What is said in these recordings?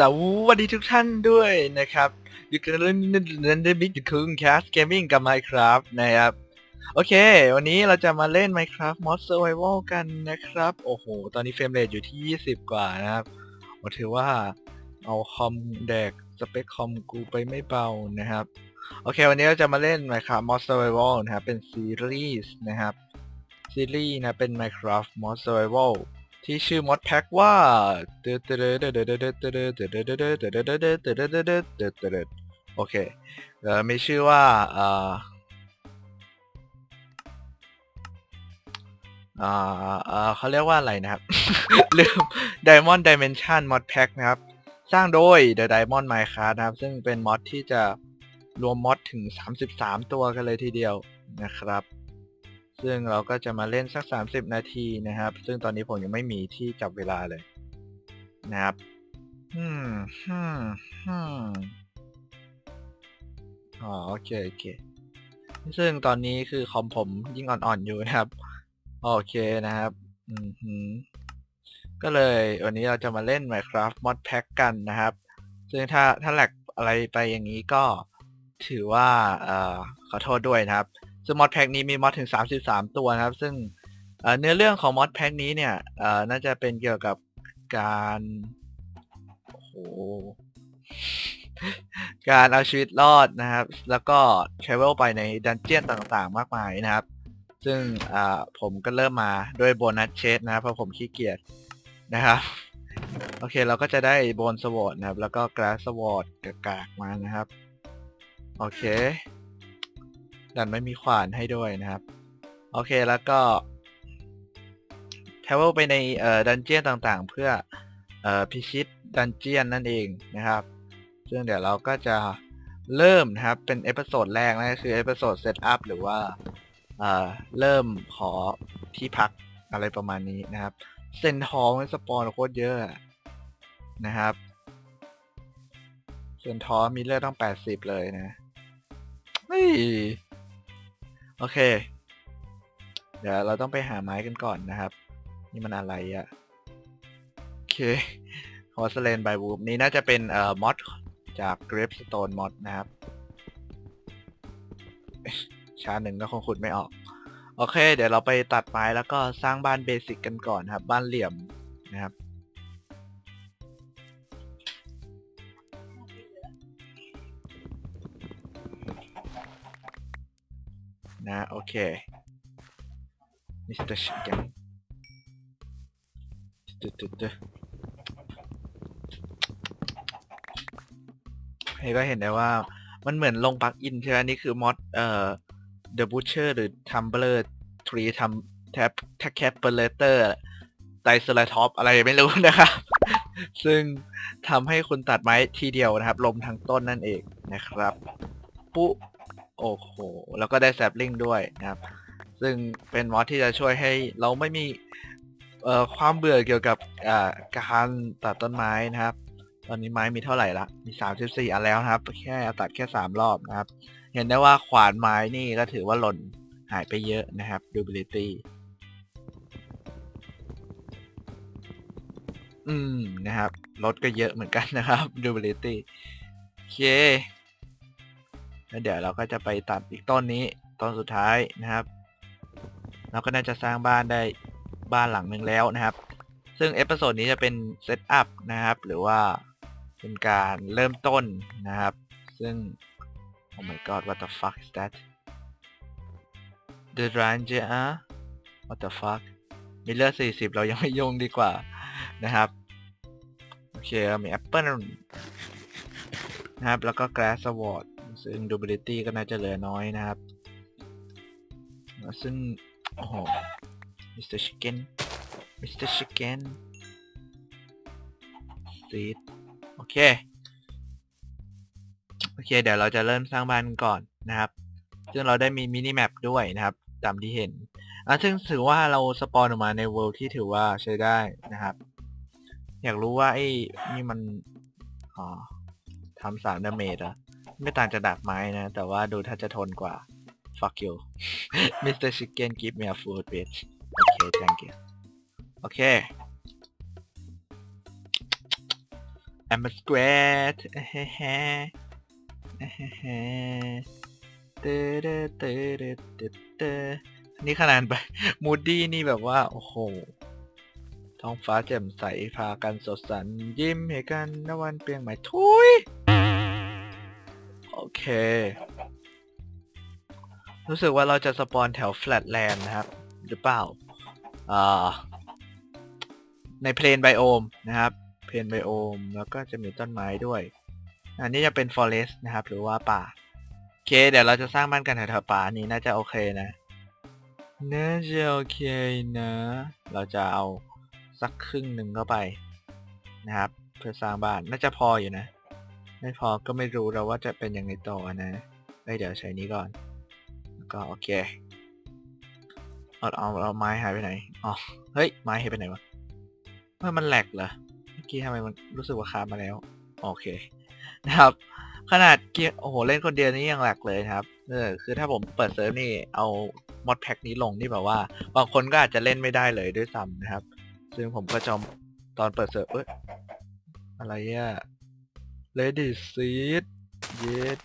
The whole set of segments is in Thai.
สวัสดีทุกท่านด้วยนะครับอยู่กันเรื่องนันเดบิ๊กคุงแคสเกมมิ่งกับ Minecraft นะครับ โอเค วันนี้เราจะมาเล่น Minecraft Mod Survival กันนะครับ โอ้โห ตอนนี้เฟรมเรทอยู่ที่ 20 กว่านะครับผมถือว่าเอาคอมแดกสเปคคอมกูไปไม่เบานะครับ โอเค วันนี้เราจะมาเล่น Minecraft Mod Survival นะครับ เป็นซีรีส์นะครับ ซีรีส์นะ เป็น Minecraft Mod Survival ที่ชื่อ Mod Pack ว่าโอเคเอ่อมีชื่อว่าเอ่ออ่าเอ่อเขาเรียกว่าอะไรนะครับลืม Diamond Dimension Mod Pack นะครับ สร้างโดย The Diamond Minecraft นะครับ ซึ่งเป็นมอดที่จะรวมมอดถึง 33 ตัวกันเลยทีเดียวนะครับ ซึ่งเราก็จะมาเล่นสัก 30 นาทีนะครับ ซึ่งตอนนี้ผมยังไม่มีที่จับเวลาเลยนะครับอืมฮึมฮึมอ๋อโอเคโอเค ซึ่งตอนนี้คือคอมผมยิ่งอ่อนๆอยู่นะครับ โอเคนะครับ อืมฮึก็เลยวันนี้เราจะมาเล่น Minecraft Mod Pack กันนะครับ ซึ่งถ้าถ้าแหลกอะไรไปอย่างนี้ก็ถือว่าเอ่อขอโทษด้วยนะครับ ซึ่งมอดแพ็กนี้มีมอดถึง 33 ตัวนะครับ ซึ่งเนื้อเรื่องของมอดแพ็กนี้เนี่ยน่าจะเป็นเกี่ยวกับการโอ้โหการเอาชีวิตรอดนะครับ แล้วก็เทรเวลไปในดันเจียนต่างๆ มากมายนะครับ ซึ่งผมก็เริ่มมาด้วยโบนัสเชสนะครับเพราะผมขี้เกียจนะครับ โอเคเราก็จะได้โบนสวอตนะครับ แล้วก็กราสสวอตกากๆมานะครับ โอเค ดันไม่มีขวานให้ด้วยนะครับ โอเคแล้วก็ท r เวลไปในเอ่อดันเจียนต่างๆ เพื่อเอ่อพิชิตดันเจียนนั่นเองนะครับ ซึ่งเดี๋ยวเราก็จะเริ่มนะครับ เป็นเอพิโซดแรกนะคือเอพิโซดเซตอัพหรือว่าเอ่อเริ่มขอที่พักอะไรประมาณนี้นะครับ เซนทองสปอนโคตรเยอะนะครับเซนทอมีเลือดต้อง80เลยนะเฮ้ย โอเค เดี๋ยวเราต้องไปหาไม้กันก่อนนะครับ นี่มันอะไรอะ่ะ โอเคฮอสเลนไบบูมนี่น่าจะเป็นเอ่อมอดจาก Grapestone Mod นะครับ ชาหนึ่งก็คงขุดไม่ออก โอเค เดี๋ยวเราไปตัดไม้แล้วก็สร้างบ้านเบสิกกันก่อนครับ บ้านเหลี่ยมนะครับ นะโอเคมิสเตอร์ชิคเก้นตึ๊ดตึ๊ดตึ๊ดให้ก็เห็นได้ว่ามันเหมือนลงปลั๊กอินใช่ไหมนี่คือมอดเอ่อ The Butcher หรือ Tumblr Tree ทำแท็บแท็บแคปเปอร์เลเตอร์ไตสลาท็อปอะไรไม่รู้นะครับ ซึ่งทำให้คุณตัดไม้ทีเดียวนะครับ ลมทั้งต้นนั่นเองนะครับ ปุ๊ โอ้โห แล้วก็ได้แซปลิงด้วยนะครับ ซึ่งเป็นมอดที่จะช่วยให้เราไม่มีความเบื่อเกี่ยวกับการตัดต้นไม้นะครับ ตอนนี้ไม้มีเท่าไหร่ละ มี 34 อันแล้วนะครับ แค่ตัดแค่ 3 รอบนะครับ เห็นได้ว่าขวานไม้นี่ก็ถือว่าหล่นหายไปเยอะนะครับ durability อืมนะครับลดก็เยอะเหมือนกันนะครับ durability โอเค แล้วเดี๋ยวเราก็จะไปตัดอีกต้นนี้ต้นสุดท้ายนะครับ เราก็น่าจะสร้างบ้านได้บ้านหลังหนึ่งแล้วนะครับ ซึ่งเอพิโซดนี้จะเป็นเซตอัพนะครับ หรือว่าเป็นการเริ่มต้นนะครับ ซึ่ง oh my god what the fuck is that the ranger what the fuck มีเลือด40 เรายังไม่ยุ่งดีกว่านะครับ โอเค เรามีแอปเปิลนะครับ แล้วก็ grass sword ซึ่ง durability ก็น่าจะเหลือน้อยนะครับ ซึ่ง โอ้โห Mr. Chicken Mr. Chicken Seed โอเค โอเค เดี๋ยวเราจะเริ่มสร้างบ้านก่อนนะครับ ซึ่งเราได้มีมินิแมปด้วยนะครับ ตามที่เห็นอะซึ่งถือว่าเราสปอนออกมาในเวิลด์ที่ถือว่าใช้ได้นะครับ อยากรู้ว่าไอ้นี่มัน อ๋อทำสามดาเมจอะ ไม่ต่างจากดาบไม้นะ แต่ว่าดูถ้าจะทนกว่า fuck you Mr. Chicken give me a food bitch โอเค thank you โอเค I'm a square เฮ้เฮ้เฮ้เฮ้เตเตเตเตเตเตนี่ขนาดไปมูดดี้นี่แบบว่า โอ้โห ท้องฟ้าแจ่มใสพากันสดสัน ยิ้มให้กันนวันเปลี่ยงใหม่ทุย โอเค รู้สึกว่าเราจะสปอนแถวแฟลตแลนด์นะครับ หรือเปล่า อ่า ในเพลนไบโอมนะครับ เพลนไบโอม แล้วก็จะมีต้นไม้ด้วย อันนี้จะเป็นฟอเรสต์นะครับ หรือว่าป่า โอเค เดี๋ยวเราจะสร้างบ้านกันแถวๆป่านี้น่าจะโอเคนะ น่าจะโอเคนะ เราจะเอาสักครึ่งหนึ่งเข้าไปนะครับ เพื่อสร้างบ้าน น่าจะพออยู่นะ ไม่พอก็ไม่รู้เราว่าจะเป็นยังไงต่อนะเอ้เดี๋ยวใช้นี้ก่อนแล้วก็โอเคเอาเอาเอาไม้หายไปไหนอ๋อเฮ้ยไม้หายไปไหนวะเมื่อมันแหลกเหรอเมื่อกี้ทำไมมันรู้สึกว่าคามาแล้ว โอเค นะครับ ขนาดเกียโอ้โหเล่นคนเดียวนี่ยังแหลกเลยครับเออคือถ้าผมเปิดเซิร์ฟนี่เอามอดแพ็กนี้ลงนี่แบบว่า บางคนก็อาจจะเล่นไม่ได้เลยด้วยซ้ำนะครับ ซึ่งผมก็จอมตอนเปิดเซิร์ฟเอ้ยอะไรอะ Lady Seed เยส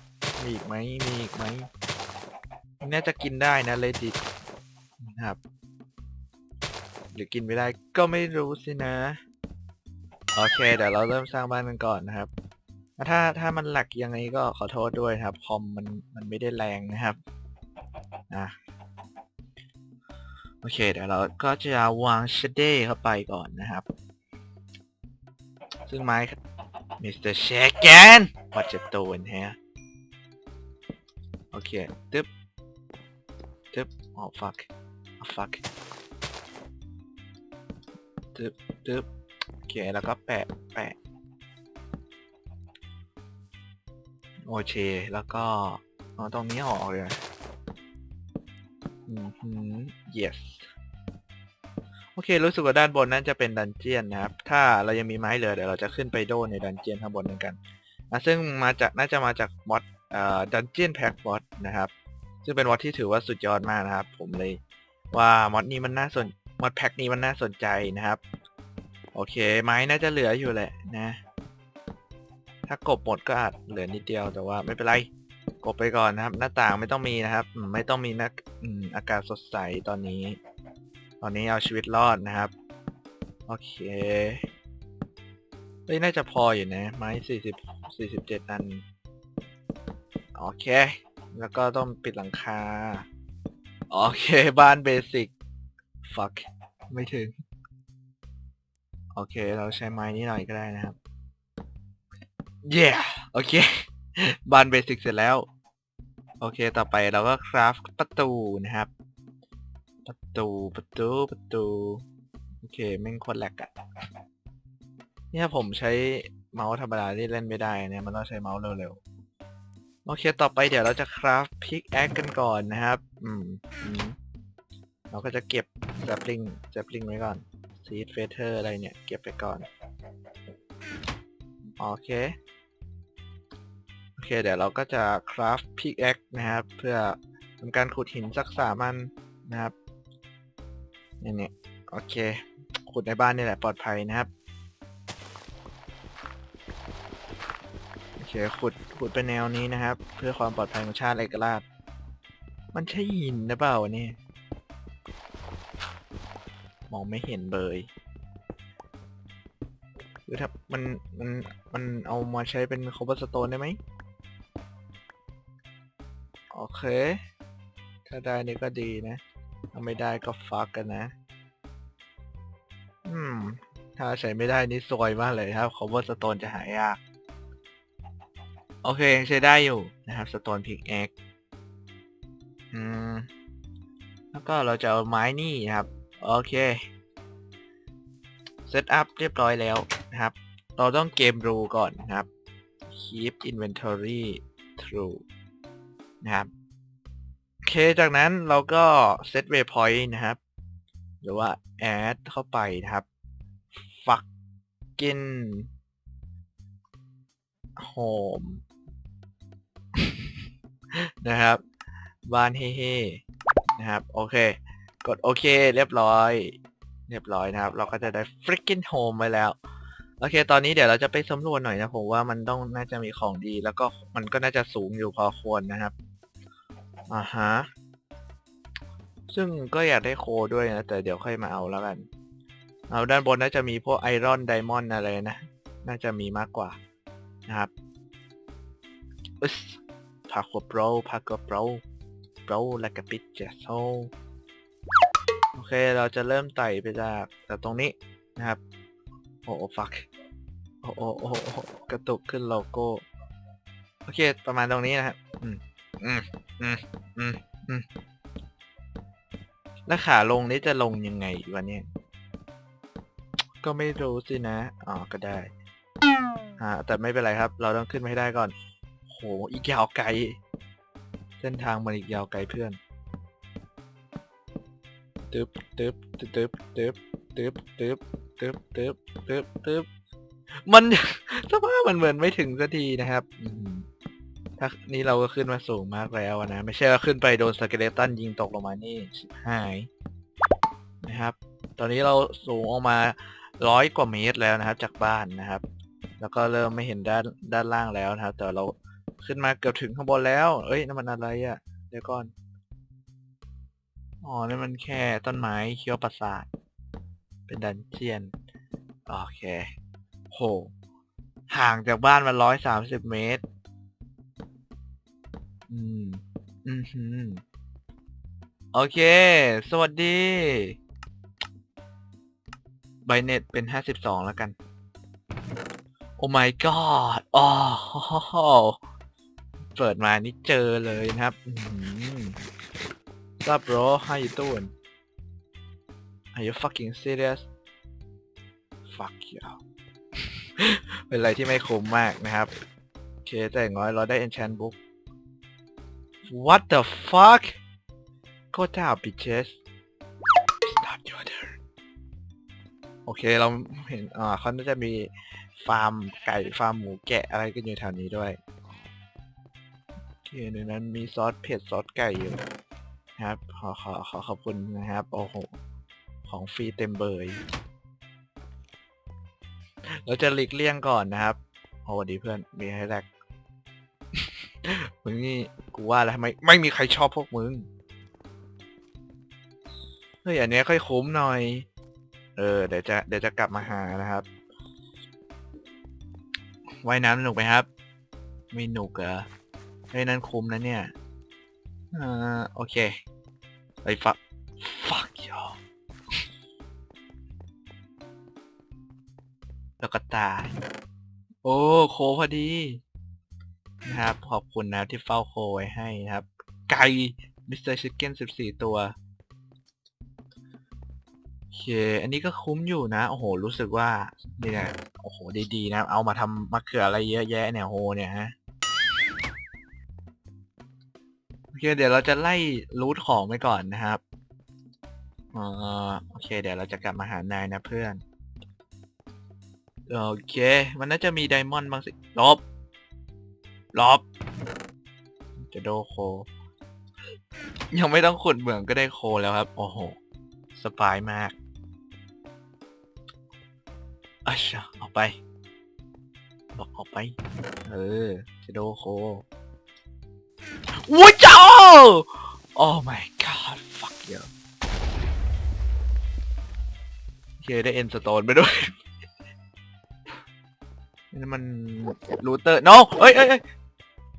มีอีกไหมมีอีกไหมน่าจะกินได้นะ Lady นะครับ หรือกินไม่ได้ก็ไม่รู้สินะ โอเค เดี๋ยวเราเริ่มสร้างบ้านกันก่อนนะครับ ถ้าถ้ามันหลักยังไงก็ขอโทษด้วยครับ คอมมันมันไม่ได้แรงนะครับ อะโอเค เดี๋ยวเราก็จะวางเชเดเข้าไปก่อนนะครับ ซึ่งไม้ มิสเตอร์เชคแกนวัดจะโตนฮะโอเคตึ๊บตึ๊บออ fuck อ๋อ fuck ตึ๊บตึ๊บโอเคแล้วก็แปะแปะโอเคแล้วก็อ๋อตรงนี้ออกเลยอืม yes อเครู้สึกว่าด้านบนนั่นจะเป็นดันเจียนนะครับ ถ้าเรายังมีไม้เหลือเดี๋ยวเราจะขึ้นไปโดนในดันเจียนข้างบนนั้นกันะซึ่งมาจากน่าจะมาจากมอดดันเจียนแพ็กมอดนะครับ ซึ่งเป็นมอดที่ถือว่าสุดยอดมากนะครับ ผมเลยว่ามอดนี้มันน่าสนมอดแพ็กนี้มันน่าสนใจนะครับ โอเค ไม้น่าจะเหลืออยู่แหละนะ ถ้ากบหมดก็อาจเหลือนิดเดียวแต่ว่าไม่เป็นไรกบไปก่อนนะครับ หน้าต่างไม่ต้องมีนะครับ ไม่ต้องมีนักอากาศสดใสตอนนี้ ตอนนี้เอาชีวิตรอดนะครับ โอเคเฮ้ยน่าจะพออยู่นะไม้สี่สิบสี่สิบเจ็ดอัน โอเค แล้วก็ต้องปิดหลังคา โอเค บ้านเบสิก fuck ไม่ถึง โอเค เราใช้ไม้นี้หน่อยก็ได้นะครับ yeah โอเค บ้านเบสิกเสร็จแล้ว โอเค ต่อไปเราก็คราฟประตูนะครับ ประตูประตูประตู โอเคแม่งโคนแหลกอะเนี่ยผมใช้เมาส์ธรรมดาที่เล่นไม่ได้เนี่ยมันต้องใช้เมาส์เร็วๆ โอเคต่อไปเดี๋ยวเราจะคราฟพิกแอคกันก่อนนะครับ อืมเราก็จะเก็บ z ป p ิ i n g z ป p ิ i n g ไว้ก่อน seed feather อะไรเนี่ย เก็บไปก่อน โอเค โอเค เดี๋ยวเราก็จะคราฟพิกแอคนะครับ เพื่อทำการขุดหินสักสามันนะครับ เนี่ยเนี่ยโอเค ขุดในบ้านนี่แหละปลอดภัยนะครับ โอเค ขุด ขุดเป็นแนวนี้นะครับ เพื่อความปลอดภัยของชาติเอกราช มันใช่หินนะเปล่าเนี่ย มองไม่เห็นเลยหรือถ้ามัน มัน มันเอามาใช้เป็นคอ b บ e สโตนได้ไหม โอเค ถ้าได้นี่ก็ดีนะ ถ้าไม่ได้ก็ฟักกันนะ อืม ถ้าใช้ไม่ได้นี่ซวยมากเลยครับ cover stone จะหายาก โอเคยังใช้ได้อยู่นะครับ stone pickaxe อืม แล้วก็เราจะเอาไม้นี่นะครับ โอเค เซตอัพเรียบร้อยแล้วนะครับ เราต้องเกมรูก่อนนะครับ keep inventory true นะครับ เค จากนั้นเราก็ set waypoint นะครับ หรือว่า add เข้าไปนะครับฟักกินโฮมนะครับ บ้านเฮ่ๆนะครับ โอเค กดโอเค เรียบร้อย เรียบร้อยนะครับ เราก็จะได้ freaking home ไว้แล้ว โอเค ตอนนี้เดี๋ยวเราจะไปสำรวจหน่อยนะผมว่ามันต้องน่าจะมีของดี แล้วก็มันก็น่าจะสูงอยู่พอควรนะครับ อ่าฮะ ซึ่งก็อยากได้โคด้วยนะ แต่เดี๋ยวค่อยมาเอาแล้วกัน เอาด้านบนน่าจะมีพวกไอรอนไดมอนด์อะไรนะ น่าจะมีมากกว่านะครับอึสพากัวโปรพากัวโปรโปรและกับปิดเจสโซโอเค เราจะเริ่มไต่ไปจากแต่ตรงนี้นะครับ โอ้โอ้ฟักโอ้โอ้โอ้กระตุกขึ้นโลโก้ โอเค ประมาณตรงนี้นะครับอืม แล้วขาลงนี่จะลงยังไงวะเนี่ย ก็ไม่รู้สินะ อ๋อ ก็ได้ฮะแต่ไม่เป็นไรครับ เราต้องขึ้นไห้ได้ก่อน โห อีกยาวไกล เส้นทางมันอีกยาวไกลเพื่อนตึ๊บตึ๊บตึ๊บตึ๊บตึ๊บตึ๊บตึ๊บตึ๊บตึ๊บตึ๊บมันสภาพมันเหมือนไม่ถึงสักทีนะครับ อื ถ้านี่เราก็ขึ้นมาสูงมากแล้วนะ ไม่ใช่ว่าขึ้นไปโดนสเกเลตันยิงตกลงมานี่ชิบหายนะครับ ตอนนี้เราสูงออกมาร้อยกว่าเมตรแล้วนะครับ จากบ้านนะครับ แล้วก็เริ่มไม่เห็นด้านด้านล่างแล้วนะครับ แต่เราขึ้นมาเกือบถึงข้างบนแล้ว เอ้ยนั่นมันอะไรอะ่ะ เดี๋ยวก่อน อ๋อนี่นมันแค่ต้นไม้เคี้ยวประสาท เป็นดันเจียน โอเค โห ห่างจากบ้านมาร้อยสามสิบเมตร อืม อืมโอเค สวัสดีไบเน็ตเป็นห้าสิบสองแล้วกัน โอ้ my god อ๋อเปิดมานี่เจอเลยนะครับซับโรให้ตูน Are you fucking serious fuck you เป็นอะไรที่ไม่คุ้มมากนะครับ โอเคแต่ง้อยเราได้ enchant book What the fuck? Go down, bitches. It's not your turn. โอเค เราเห็น อ่าเขาจะมีฟาร์มไก่ ฟาร์มหมูแกะอะไรกันอยู่แถวนี้ด้วย โอเคในนั้นมีซอสเผ็ดซอสไก่อยู่ครับ ขอขอขอขอบคุณนะครับ โอ้โห ของฟรีเต็มเบย เราจะหลีกเลี่ยงก่อนนะครับ โอ้ดีเพื่อน มีให้แรก มึงนี่กูว่าแล้วไม่ไม่มีใครชอบพวกมึง เฮ้ยอันนี้ค่อยคุ้มหน่อย เออเดี๋ยวจะเดี๋ยวจะกลับมาหานะครับว่ายน้ำสนุกไหมครับ ไม่หนุกเหรอไอ้นั่นคุ้มนะเนี่ยอ่าโอเคไอ้ฟักฟักยอแล้วก็ตาย โอ้โคพอดี ครับ ขอบคุณนะที่เฝ้าโคไว้ให้นะครับ ไก่มิสเตอร์ชิคเก้น14ตัวโอเค อันนี้ก็คุ้มอยู่นะ โอ้โห รู้สึกว่าเนี่ยโอ้โห ดีๆนะ เอามาทำมาเขืออะไรเยอะแยะเนี่ยโหเนี่ยฮะโอเค เดี๋ยวเราจะไล่รูทของไปก่อนนะครับออโอเค เดี๋ยวเราจะกลับมาหานายนะเพื่อน โอเค มันน่าจะมีไดมอนด์บางสิลบ รอบจะโดโค ยังไม่ต้องขุดเหมืองก็ได้โคแล้วครับ โอ้โห สบายมากอาชาออกไปบอกออกไป เออ จะโดโคว้าเจ้า oh my god fuck you เคได้เอ็นสโตนไปด้วยนี่มันรูเตอร์ no เอ้ยเอ้ย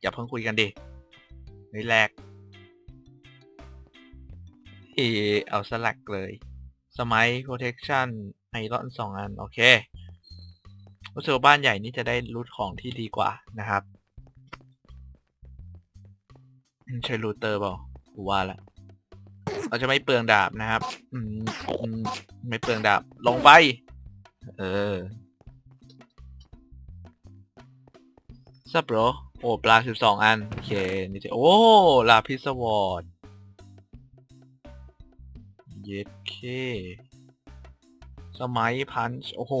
อย่าเพิ่งคุยกันดินี่แรกเออเอาสลักเลยสมัย protection ไอรอนสองอัน โอเครู้สึกว่าบ้านใหญ่นี่จะได้รูทของที่ดีกว่านะครับใช่รูเตอร์เปล่ากูว่าละเราจะไม่เปลืองดาบนะครับ อืมอืมไม่เปลืองดาบ ลงไป เออซับโร โอ้ปลาสิบสองอัน โอเคนี่จะโอ้ลาพิสวอร์ดเย็ดเค สมัยพันช์โอ้โห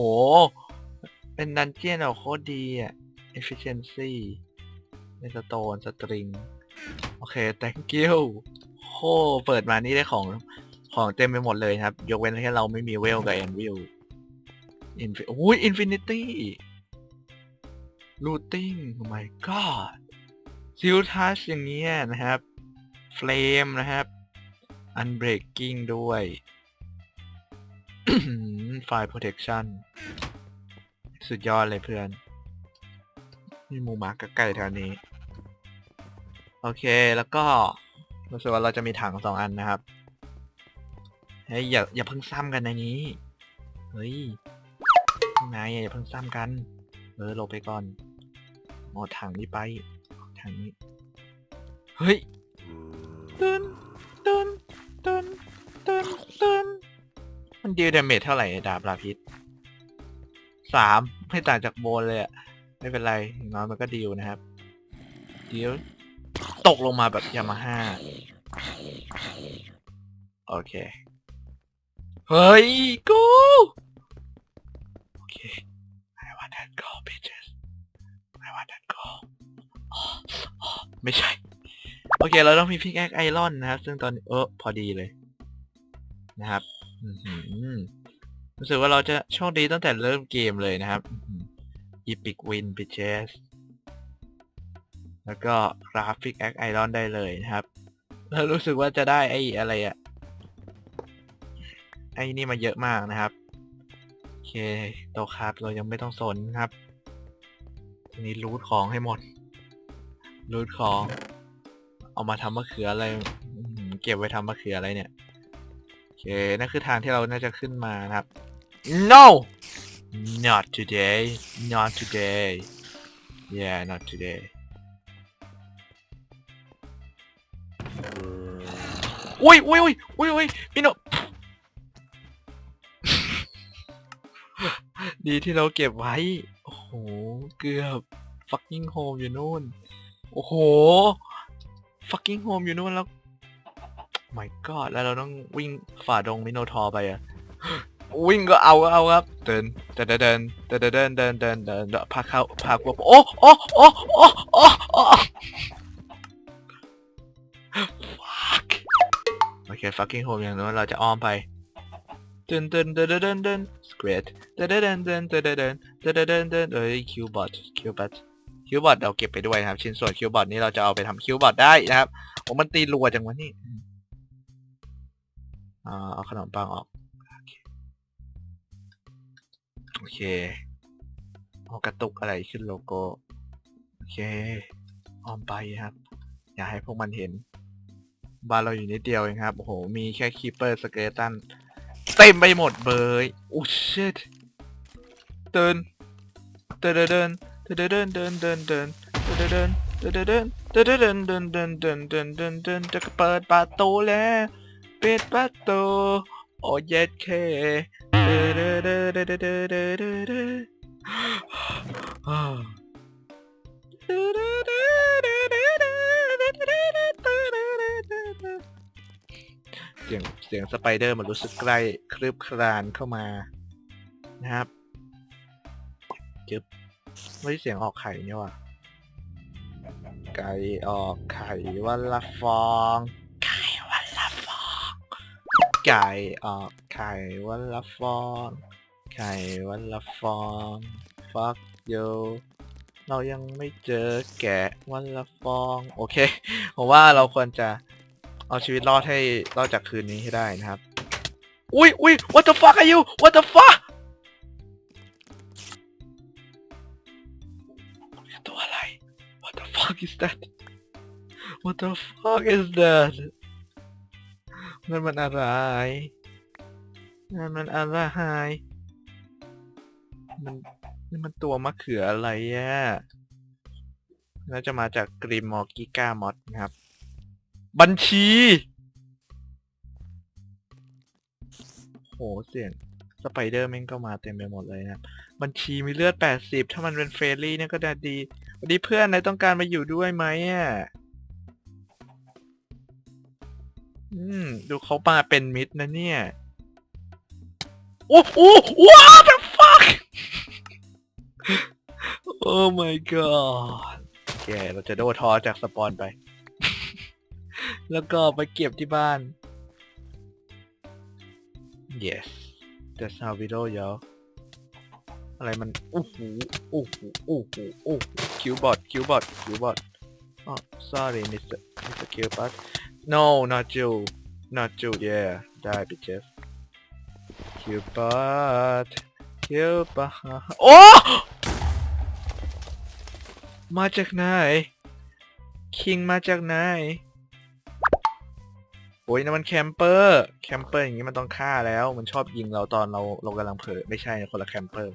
เป็นดันเจียนแบบโคตรดีอะ efficiency ในสโตนสตริง โอเค thank you โหเปิดมานี่ได้ของของเต็มไปหมดเลยครับ ยกเว้นแค่เราไม่มีเวลกับแอนวิลอินฟิอุ้ยอินฟินิตี้ ลูติ้ง oh my god ซิลทัชอย่างเงี้ยนะครับเฟลมนะครับอันเบรกกิ้งด้วย ไฟ protection สุดยอดเลยเพื่อน มีหมูหมากระไก่แถวนี้ โอเคแล้วก็รู้สึกว่าเราจะมีถังสองอันนะครับเฮ้ยอย่าอย่าเพิ่งซ้ำกันในนี้ เฮ้ยนายอย่าเพิ่งซ้ำกัน เออลงไปก่อน เอาถังนี้ไปเอาถังนี้ เฮ้ยตึนตึนตึนตึนตึนมันดีลดาเมจเท่าไหร่ดาบลาพิษสามไม่ต่างจากโบนเลยอะไม่เป็นไรอย่างน้อยมันก็ดีลนะครับดีลตกลงมาแบบยามาฮ่าโอเค เฮ้ยกูโอเค I want that go bitches I want that go อ๋ออ๋อ ไม่ใช่ โอเค เราต้องมีพิกแอคไอรอนนะครับ ซึ่งตอนเออพอดีเลยนะครับรู้สึกว่าเราจะโชคดีตั้งแต่เริ่มเกมเลยนะครับอีพิกวิน bitches แล้วก็กราฟิกแอคไอรอนได้เลยนะครับแล้วรู้สึกว่าจะได้ไอ้อะไรอะไอ้นี่มาเยอะมากนะครับโอเคโตะครับเรายังไม่ต้องสนครับทีนี้รูทของให้หมด รูทของ เอามาทำมะเขืออะไรอื้อหือเก็บไว้ทำมะเขืออะไรเนี่ย โอเค นั่นคือทางที่เราน่าจะขึ้นมานะครับ no not today not today yeah not today อุ้ยอุ้ยอุ้ยอุ้ยอุ้ยพี่โน ดีที่เราเก็บไว้ โอ้โห เกือบ fucking home อยู่นู่น โอ้โห fucking home อยู่นู่นแล้ว my god แล้วเราต้องวิ่งฝ่าดงมิโนทอไปอะวิ่งก็เอาก็เอาครับ เดินเดินเดินเดินเดินเดินเดินเดินพาเข้าพากลัวโอ้โอ้โอ้โอ้โอ้โอ้ fuck โอเค fucking home อย่างนู้นเราจะอ้อมไปเดินเดินเดินเดินเดิน square เดินเดินเดินเดินเดินเดินเดินเดินเดินเดินเอ้ยคิวบอท คิวบอทคิวบอทเราเก็บไปด้วยนะครับ ชิ้นส่วนคิวบอทนี้เราจะเอาไปทำคิวบอทได้นะครับโอ้มันตีรัวจังวะนี่อ่าเอาขนมปังออกโอเคโอเอากระตุกอะไรขึ้นโลโก้โอเคอ้อมไปครับ อย่าให้พวกมันเห็น บ้านเราอยู่นิดเดียวเองครับโอ้โหมีแค่คีเปอร์สเกตันเต็มไปหมดเบยโอ้ชิตเดินเดินเดิน เดินเดินเดินเดินเดินเดินเดินเดินเดินเดินเดินเดินเดินเดินเดินเดินเดินเดินเดินจะเปิดประตูแล้วปิดประตูโอ้เย็ดเคเดินเดินเดินเดินเดินเดินเดินเดินอ่าเสียงเสียงสไปเดอร์มันรู้สึกใกล้คลืบคลานเข้ามานะครับจึบ เฮ้เสียงออกไข่เนี่ยว่ะ ไก่ออกไข่วันละฟอง ไก่วันละฟอง ไก่ออกไข่วันละฟอง ไข่วันละฟอง fuck you เรายังไม่เจอแกะวันละฟอง โอเค ผมว่าเราควรจะเอาชีวิตรอดให้รอดจากคืนนี้ให้ได้นะครับ อุ้ยอุ้ย what the fuck are you what the fuck fuck is that what the fuck is that นั่นมันอะไรนั่นมันอะไรมันนี่มันตัวมะเขืออะไรอะน่าจะมาจากกริมมอร์กิก้ามอดนะครับ บัญชี โหเสียง สไปเดอร์แม่งก็มาเต็มไปหมดเลยนะครั บัญชีมีเลือดแปดสิบถ้ามันเป็นเฟรนลี่เนี่ยก็จะดี วันนี้เพื่อนนายต้องการมาอยู่ด้วยไหมอะ อืม ดูเขามาเป็นมิตรนะเนี่ย โอ้โหว้าว the fuck oh my god โอเค เราจะโดทอจากสปอนไป แล้วก็ไปเก็บที่บ้าน yes that's how we do y'all อะไรมันโอ้โหโอ้โหโอ้โหโอ้โหคิวบอทคิวบอทคิวบอทอ๋อ sorry Mr. Mr. Cubot no not you not you yeah ได้ไปเจฟคิวบอทคิวบอทโอ้มาจากไหนคิงมาจากไหนโอ้ยนั่นมันแคมเปอร์ แคมเปอร์อย่างนี้มันต้องฆ่าแล้ว มันชอบยิงเราตอนเราเรากำลังเผลอไม่ใช่คนละแคมเปอร์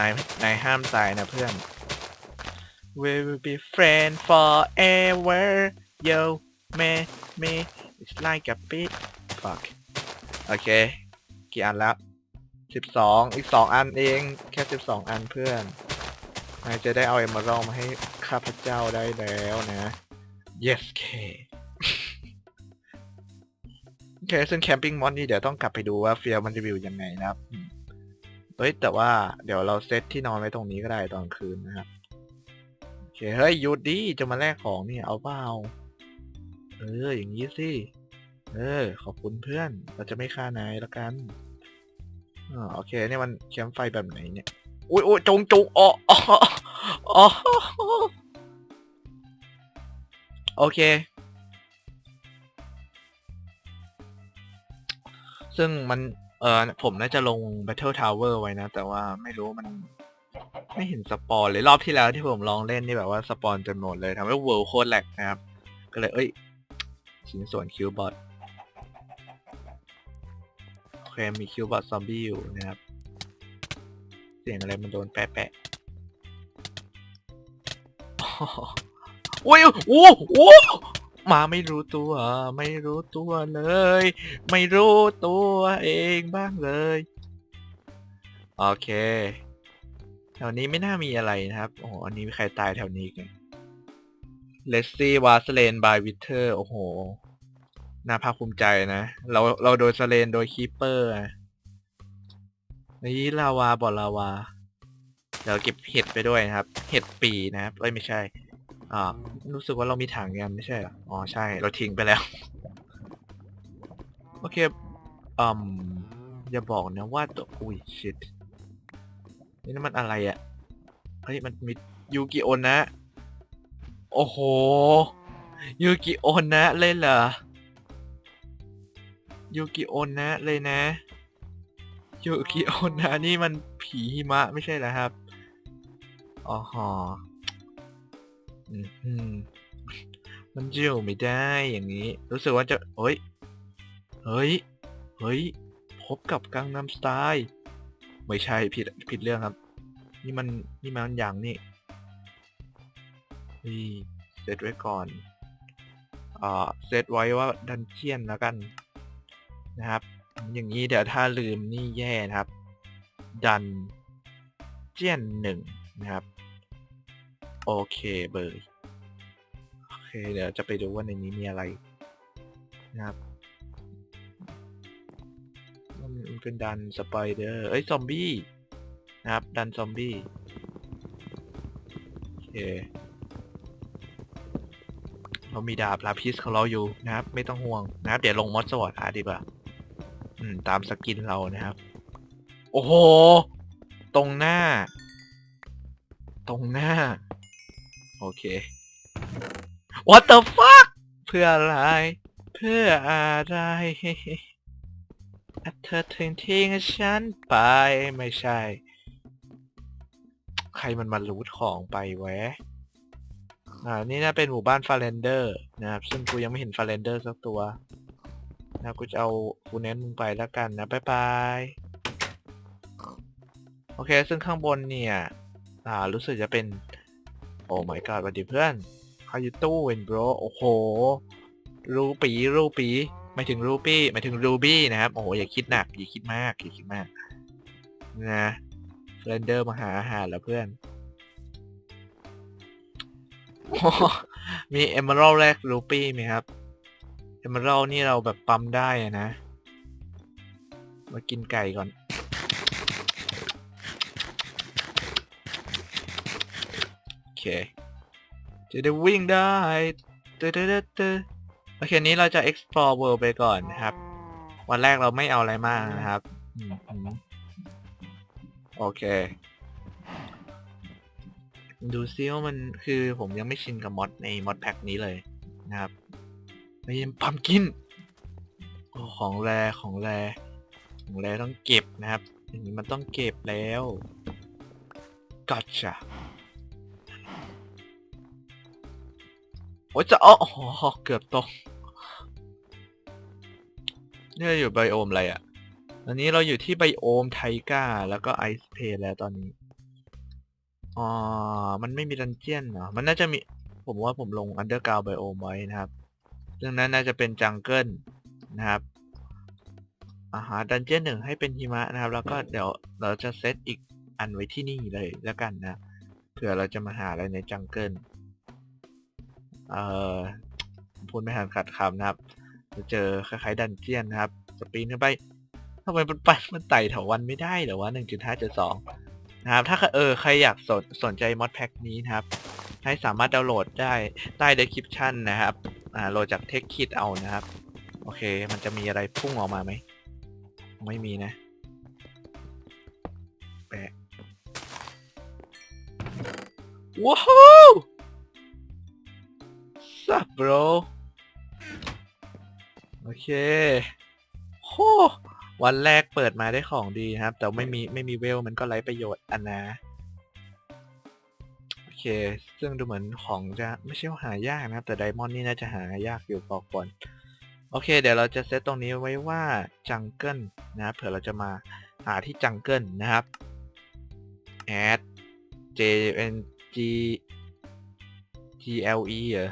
นายนายห้ามตายนะเพื่อน We will be friends forever yo me me it's like a bit fuck โอเค กี่อันแล้วสิบสองอีกสองอันเองแค่สิบสองอันเพื่อนนายจะได้เอาเอม r ร l มาให้ข้าพเจ้าได้แล้วนะ yes เคโอเคซึ่งแคมปิ้งมอนนี่เดี๋ยวต้องกลับไปดูว่าเฟียมันรีวิวยังไงนะครับ เฮ้ยแต่ว่าเดี๋ยวเราเซตที่นอนไว้ตรงนี้ก็ได้ตอนคืนนะครับโอเคเฮ้ยหยุดดิจะมาแลกของนี่เอาเปล่าเอออย่างนี้สิเออ ขอบคุณเพื่อน เราจะไม่ฆ่านายละกันอโอเคเนี่ยมันแคมป์ไฟแบบไหนเนี่ยอุ้ยอุ้ยจงจงอ๋ออ๋ออ๋อโอเค ซึ่งมัน เออผมน่าจะลง Battle Tower ไว้นะ แต่ว่าไม่รู้มัน ไม่เห็นสปอนเลยรอบที่แล้วที่ผมลองเล่นนี่แบบว่าสปอนจนหมดเลยทำให้เวิร์โคตรแหลกนะครับ ก็เลย เอ้ย ชิ้นส่วนคิวบอทโอเคมีคิวบอทซอมบี้อยู่นะครับ เสียงอะไรมันโดนแปะแปะอุ้ยโอ้โอ้ มาไม่รู้ตัว ไม่รู้ตัวเลย ไม่รู้ตัวเองบ้างเลย โอเค แถวนี้ไม่น่ามีอะไรนะครับ โอ้โห อันนี้มีใครตายแถวนี้กันเลสซี่วาสเลนบายวิเทอร์ โอ้โห น่าภาคภูมิใจนะ เราเราโดนสเลนโดยคีปเปอร์อะนี่ลาวาบอลาวา เดี๋ยวเก็บเห็ดไปด้วยนะครับ เห็ดปีนะครับเอ้ยไม่ใช่ อ่า รู้สึกว่าเรามีถังกันไม่ใช่เหรอ อ๋อ ใช่ เราทิ้งไปแล้ว โอเค อืม อย่าบอกนะว่าตัว อุ้ย ชิตนี่นั่นมันอะไรอะ่ะ เฮ้ย มันมียูกิโอนนะ โอ้โห ยูกิโอนนะเลยเหรอ ยูกิโอนนะเลยนะ ยูกิโอนนะนี่มันผีหิมะไม่ใช่เหรอครับ อ๋อ อืมมันจะอยู่ไม่ได้อย่างนี้ รู้สึกว่าจะเฮ้ย เฮ้ย เฮ้ย พบกับกังนำสไตล์ไม่ใช่ผิดผิดเรื่องครับ นี่มันนี่มันอย่างนี่นี่เซตไว้ก่อนอ่าเซตไว้ว่าดันเจียนแล้วกันนะครับ อย่างนี้เดี๋ยวถ้าลืมนี่แย่นะครับ ดันเจียนหนึ่งนะครับ โอเคเบอร์โอเค เดี๋ยวจะไปดูว่าในนี้มีอะไรนะครับมันเป็นดันสไปเดอร์เอ้ยซอมบี้นะครับ ดันซอมบี้โอเคเรามีดาบลาพิสของเราอยู่นะครับ ไม่ต้องห่วงนะครับ เดี๋ยวลงมอสสวอตอาร์ดีกว่าอืม ตามสกินเรานะครับ โอ้โห ตรงหน้า ตรงหน้า โอเค What the fuck เพื่ออะไร เพื่ออะไรเธอถึงทิ้งฉันไปไม่ใช่ ใครมันมารูทของไปแวะอ่านี่น่าเป็นหมู่บ้านฟาเรนเดอร์นะครับซึ่งกูยังไม่เห็นฟาเรนเดอร์สักตัวนะกูจะเอากูเน้นมึงไปแล้วกันนะบ๊ายบายโอเค ซึ่งข้างบนเนี่ย อ่ารู้สึกจะเป็น โอ้ my god สวัสดีเพื่อน How you doing bro โอ้โห รูปีรูปีหมายถึงรูปี้หมายถึงรูบี้นะครับ โอ้โห อย่าคิดหนัก อย่าคิดมาก อย่าคิดมาก นะเฟรนเดอร์มาหาอาหารแล้วเพื่อน มีเอ e ม a รัลแรกรูปี้ไหมครับ เอ e ม a รัลนี่เราแบบปั๊มได้นะ มากินไก่ก่อน เค จะได้วิ่งได้เตเตเตโอเคนี้เราจะ explore world ไปก่อนนะครับ วันแรกเราไม่เอาอะไรมากนะครับโอเค ดูซิว่ามันคือผมยังไม่ชินกับมอดในมอดแพ็กนี้เลยนะครับไม่ยังพัมกินของแรของแรของแรต้องเก็บนะครับอย่างนี้มันต้องเก็บแล้วกัจจ a โอ้ยจะอ๋อเกือบตกนี่เราอยู่ไบโอมอะไรอะตอนนี้เราอยู่ที่ไบโอมไทก้า แล้วก็ไอซ์เพลแล้วตอนนี้ อ๋อ มันไม่มีดันเจียนเหรอ มันน่าจะมี ผมว่าผมลงอันเดอร์กราวไบโอมไว้นะครับซึ่งนั้นน่าจะเป็นจังเกิลนะครับอาหาดันเจียนหนึ่งให้เป็นหิมะนะครับ แล้วก็เดี๋ยวเราจะเซตอีกอันไว้ที่นี่เลยแล้วกันนะ เผื่อเราจะมาหาอะไรในจังเกิล เอ่อพูดไม่ทันขาดคำนะครับ จะเจอคล้ายๆดันเจียนนะครับสปีนขึ้นไปทำไมมันไปมันไต่เถาวันไม่ได้เหรอวะ1.5.2นะครับ ถ้าเออใครอยากสนสนใจมอดแพ็กนี้นะครับ ให้สามารถดาวน์โหลดได้ใต้ description นะครับ อ่าโหลดจากเทคคิดเอานะครับ โอเค มันจะมีอะไรพุ่งออกมาไหม ไม่มีนะ แปะว้าว Sup bro โอเคโหวันแรกเปิดมาได้ของดีครับ แต่ไม่มีไม่มีเวลมันก็ไร้ประโยชน์อันนะโอเค ซึ่งดูเหมือนของจะไม่ใช่ว่าหายากนะครับ แต่ไดมอนด์นี่น่าจะหายากอยู่พอก่อนโอเค เดี๋ยวเราจะเซตตรงนี้ไว้ว่าจังเกิลนะครับเผื่อเราจะมาหาที่จังเกิลนะครับ add j n g g l e เหรอ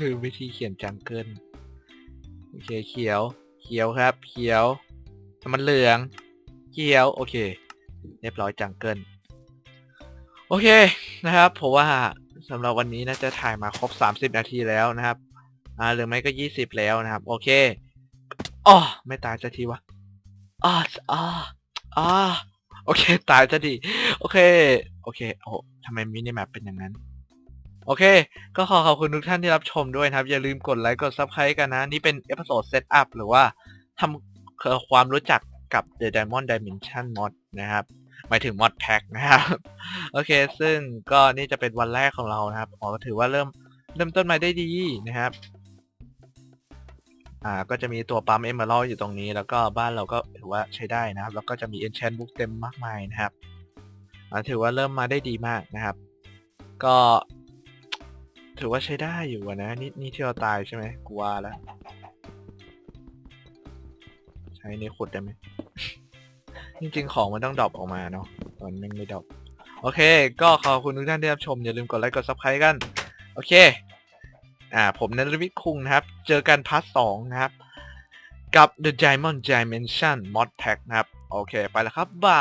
ลืมวิธีเขียนจังเกิลโอเคเขียว เขียวครับ เขียวน้ำมันเหลือง เขียว โอเค เรียบร้อยจังเกิลโอเคนะครับผมว่าสำหรับวันนี้น่าจะถ่ายมาครบ 30 นาทีแล้วนะครับอ่าหรือไม่ก็ 20 แล้วนะครับ โอเคอ๋อไม่ตายสักทีวะอ่าอ่าอ่าโอเค ตายสักทีโอเค โอเค โอ้ทำไมมินิแมปเป็นอย่างนั้น โอเค ก็ขอขอบคุณทุกท่านที่รับชมด้วยนะครับ อย่าลืมกดไลค์กด Subscribe กันนะ นี่เป็นเอพิโซดเซตอัพหรือว่าทำความรู้จักกับ The Diamond Dimension Mod นะครับหมายถึง Mod Pack นะครับ โอเค ซึ่งก็นี่จะเป็นวันแรกของเรานะครับอ๋อถือว่าเริ่มเริ่มต้นมาได้ดีนะครับอ่าก็จะมีตัวปั๊ม Emerald อยู่ตรงนี้ แล้วก็บ้านเราก็ถือว่าใช้ได้นะครับ แล้วก็จะมี Enchant Book เต็มมากมายนะครับอ่าถือว่าเริ่มมาได้ดีมากนะครับ ก็ ถือว่าใช้ได้อยู่อะนะนี่นี่ที่เราตายใช่ไหมกูว่าแล้วใช้นี่ขุดได้ไหม จริงๆของมันต้องดรอปออกมาเนาะตอนมันไม่ดรอปโอเค ก็ขอบคุณทุกท่านที่รับชม อย่าลืมกดไลค์กดซับสไครต์กัน โอเค อ่า ผมนรวิทย์คุงนะครับ เจอกันพาร์ทสองนะครับ กับ The Diamond Dimension Mod Pack นะครับ โอเค ไปแล้วครับบา